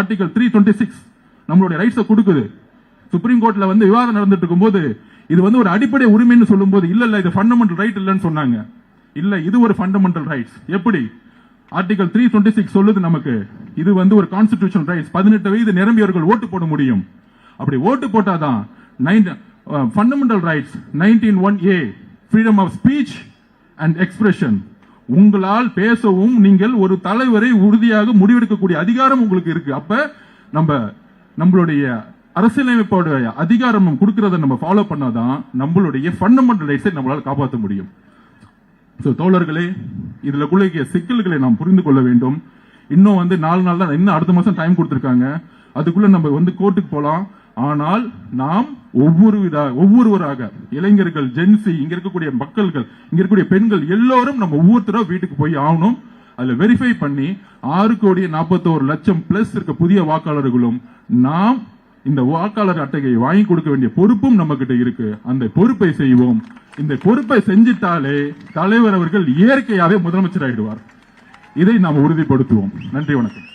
Article three twenty six நம்மளுடைய ரைட்ஸை கொடுக்குது. Supreme கோர்ட்ல வந்து விவாதம் நடந்துட்டு இருக்கும்போது இது வந்து ஒரு அடிப்படை உரிமைன்னு சொல்லும்போது இல்ல இல்ல இது ஃபண்டமெண்டல் ரைட் இல்லைன்னு சொன்னாங்க. இல்ல இது ஒரு ஃபண்டமெண்டல் ரைட்ஸ் எப்படி? ஆர்டிகல் த்ரீ டுவெண்ட்டி சிக்ஸ் சொல்லுது நமக்கு இது வந்து ஒரு கான்ஸ்டிடியூஷன் ரைட்ஸ் பதினெட்டு வயது நிரம்பியவர்கள் ஓட்டு போட முடியும். அப்படி ஓட்டு போட்டாதான் fundamental rights nineteen one A freedom of speech and expression உங்களால் பேசவும் நீங்கள் ஒரு தலைவரை உறுதியாக முடிவெடுக்கக்கூடிய அதிகாரம் உங்களுக்கு இருக்கு. அப்ப நம்ம நம்மளுடைய அரசியலமைப்போட அதிகாரம் கொடுக்கறத நம்ம ஃபாலோ பண்ணாதான் நம்மளுடைய ஃபண்டமெண்டல் ரைட்ஸை நம்மளால் காப்பாற்ற முடியும். ஸோ தோழர்களே இதுல குள்ளிய சிக்கல்களை நாம் புரிந்து கொள்ள வேண்டும். இன்னும் வந்து நாலு நாள் தான் இன்னும் அடுத்த மாசம் டைம் கொடுத்துருக்காங்க. அதுக்குள்ள நம்ம வந்து கோர்ட்டுக்கு போலாம். ஆனால் நாம் ஒவ்வொரு வித ஒவ்வொருவராக இளைஞர்கள் ஜென்சி இங்க இருக்கக்கூடிய மக்கள்கள் இங்க இருக்கக்கூடிய பெண்கள் எல்லோரும் நம்ம ஒவ்வொருத்தரும் வீட்டுக்கு போய் ஆகணும். அதுல வெரிஃபை பண்ணி ஆறு கோடி நாற்பத்தோரு லட்சம் பிளஸ் இருக்க புதிய வாக்காளர்களும் நாம் இந்த வாக்காளர் அட்டையை வாங்கி கொடுக்க வேண்டிய பொறுப்பும் நம்ம கிட்ட இருக்கு. அந்த பொறுப்பை செய்வோம். இந்த பொறுப்பை செஞ்சிட்டாலே தலைவர் அவர்கள் இயற்கையாவே முதலமைச்சர் ஆயிடுவார் இதை நாம் உறுதிப்படுத்துவோம். நன்றி வணக்கம்.